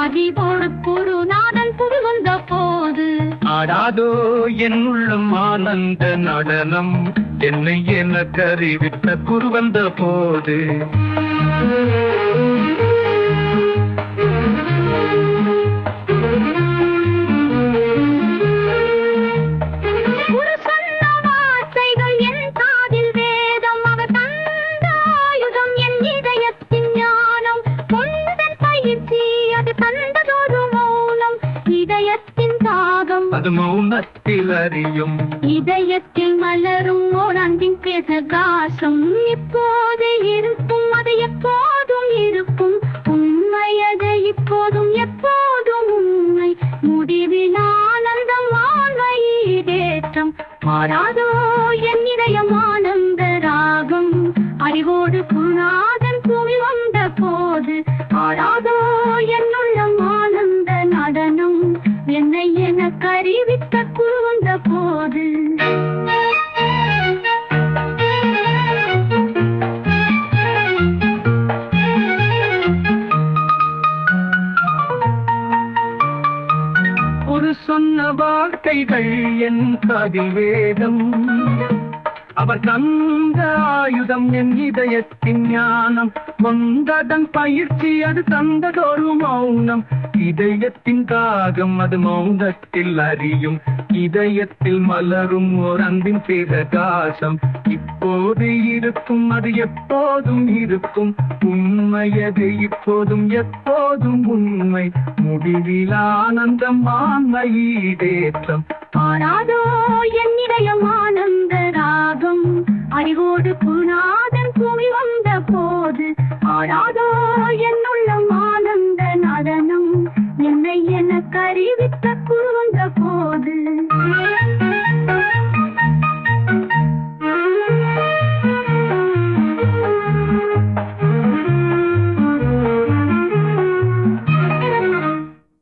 அறிவோடு குருநாதன் புரிவந்த போது ஆடாதோ என் உள்ளம் ஆனந்த நடனம் என்னை என குரு வந்த போது அது தந்ததொரு மௌனம் இதயத்தின் தாகம். அது மௌனத்தில் அறியும். இதயத்தில் மலரும் ஓர் அன்பின் பிரகாசம். இப்போது இருக்கும் அது எப்போதும் இருக்கும். உண்மை அது இப்போதும் எப்போதும் உண்மை. முடிவில் ஆனந்தம் ஆண்மை ஈடேற்றம். மாறாதோ என் இதயம் ஆனந்த ராகம். அறிவோடு குருநாதன் பூமி வந்த போது ஆறாதோ என கருவித்த வந்த போது. ஒரு சொன்ன வார்த்தைகள் என் காதில் அவர் தந்த ஆயுதம் என் இதயத்தின் ஞானம். கொண்டதன் பயிற்சி அது தந்ததொரு மௌனம். இதயத்தின் தாகம் அது மௌனத்தில் அறியும். இதயத்தில் மலரும் ஓர் அன்பின் பிரகாசம். இப்போது இருக்கும் அது எப்போதும் இருக்கும். உண்மை அது இப்போதும் எப்போதும் உண்மை. முடிவில் ஆனந்தம் ஆன்மை ஈடேற்றம். ஆனாதோ அறிவோடு புனாதன் பூமி வந்த போது ஆடாதோ என்னுள்ள ஆனந்த நடனம். என்னை என கருவித்த குருந்த